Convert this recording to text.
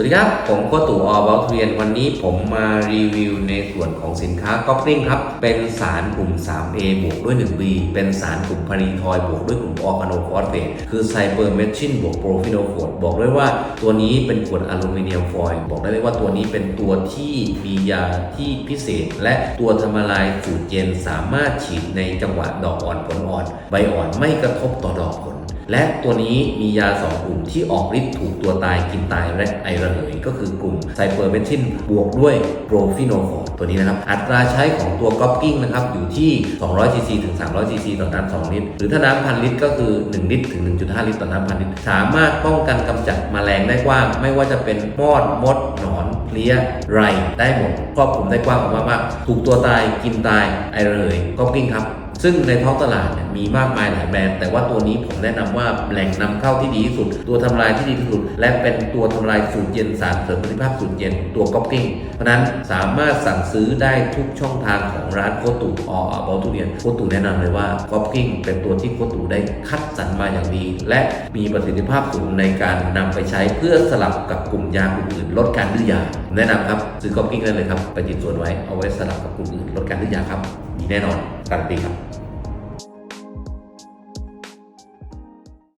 วัสดีครับ ผมโคตู่ออบอลเรียน วันนี้ผมมารีวิวในส่วนของสินค้าก๊อปปิ้งครับ เป็นสารกลุ่ม 3A บวกด้วย 1B เป็นสารกลุ่มพารีทอยบวกด้วยกลุ่มออร์แกโนฟอสเฟตคือไซเปอร์เมชินบวกโปรฟิโนโฟดบอกด้วยว่าตัวนี้เป็นขวดอลูมิเนียมฟอยล์บอกได้เลยว่าตัวนี้เป็นตัวที่มียาที่พิเศษ และตัวทำลายสูตรเย็นสามารถฉีดในจังหวะดอกอ่อนผลอ่อน ใบอ่อนไม่กระทบต่อดอกผล และตัวนี้มียา 2 กลุ่มที่ออกฤทธิ์ถูกตัวตายกินตายและไอระเหยก็คือกลุ่มไซเปอร์เบนทินบวกด้วยโปรฟิโนฟอร์ตัวนี้นะครับ อัตราใช้ของตัวก๊อปกิ้งนะครับ อยู่ที่200ซีซีถึง300ซีซีต่อน้ำ2ลิตร หรือถ้าน้ำพันลิตรก็คือ 1 ลิตรถึง 1.5 ลิตรต่อน้ำพันลิตร สามารถป้องกันกำจัดแมลงได้กว้าง ไม่ว่าจะเป็นมอดมดหนอนเพลี้ยไรได้หมดครอบคลุมได้กว้างมากๆถูกตัวตายกินตายไอระเหยก๊อปกิ้งครับ ซึ่งในท้องตลาดเนี่ยมีมากมายหลายแบรนด์ แต่ว่าตัวนี้ผมแนะนำว่าแหล่งนำเข้าที่ดีที่สุด ตัวทำลายที่ดีที่สุด และเป็นตัวทำลายสูตรเย็นสารเสริมประสิทธิภาพสูตรเย็นตัวก๊อปกิ้ง เพราะนั้นสามารถสั่งซื้อได้ทุกช่องทางของร้านโคตูออบอลทุเรียนโคตูแนะนำเลยว่าก๊อปกิ้งเป็นตัวที่โคตูได้คัดสรรมาอย่างดี และมีประสิทธิภาพสูงในการนำไปใช้เพื่อสลับกับกลุ่มยาอื่นลดการดื้อยา แนะนำครับซื้อก๊อปกิ้งได้เลยครับไปติดส่วนไว้เอาไว้สลับกับกลุ่มอื่นลดการดื้อยาครับมีแน่นอนการันตีครับ